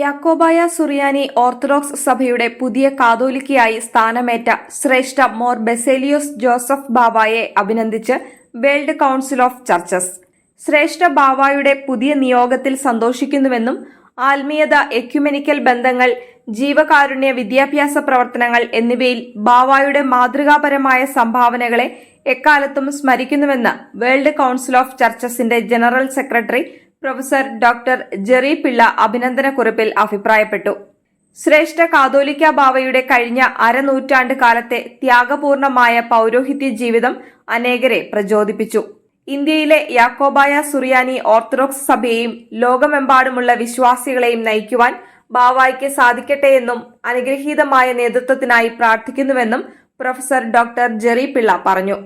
യാക്കോബായ സുറിയാനി orthodox സഭയുടെ പുതിയ കാതോലിക്കയായി സ്ഥാനമേറ്റ ശ്രേഷ്ഠ മോർ ബെസേലിയോസ് ജോസഫ് ബാബായെ അഭിനന്ദിച്ച് വേൾഡ് കൗൺസിൽ ഓഫ് ചർച്ചസ്. ശ്രേഷ്ഠ ബാബായുടെ പുതിയ നിയോഗത്തിൽ സന്തോഷിക്കുന്നുവെന്നും ആത്മീയത എക്യുമെനിക്കൽ ബന്ധങ്ങൾ ജീവകാരുണ്യ വിദ്യാഭ്യാസ പ്രവർത്തനങ്ങൾ എന്നിവയിൽ ബാവായുടെ മാതൃകാപരമായ സംഭാവനകളെ എക്കാലത്തും സ്മരിക്കുന്നുവെന്ന് world council of ചർച്ചസിന്റെ general secretary professor doctor Jerry Pillai അഭിനന്ദനക്കുറിപ്പിൽ അഭിപ്രായപ്പെട്ടു. ശ്രേഷ്ഠ കാതോലിക്ക ബാവയുടെ കഴിഞ്ഞ അരനൂറ്റാണ്ട് കാലത്തെ ത്യാഗപൂർണമായ പൗരോഹിത്യ ജീവിതം അനേകരെ പ്രചോദിപ്പിച്ചു. ഇന്ത്യയിലെ യാക്കോബായ സുറിയാനി ഓർത്തഡോക്സ് സഭയെയും ലോകമെമ്പാടുമുള്ള വിശ്വാസികളെയും നയിക്കുവാൻ ബാവായ്ക്ക് സാധിക്കട്ടെയെന്നും അനുഗ്രഹീതമായ നേതൃത്വത്തിനായി പ്രാർത്ഥിക്കുന്നുവെന്നും പ്രൊഫസർ ഡോക്ടർ ജെറി പിള്ള പറഞ്ഞു.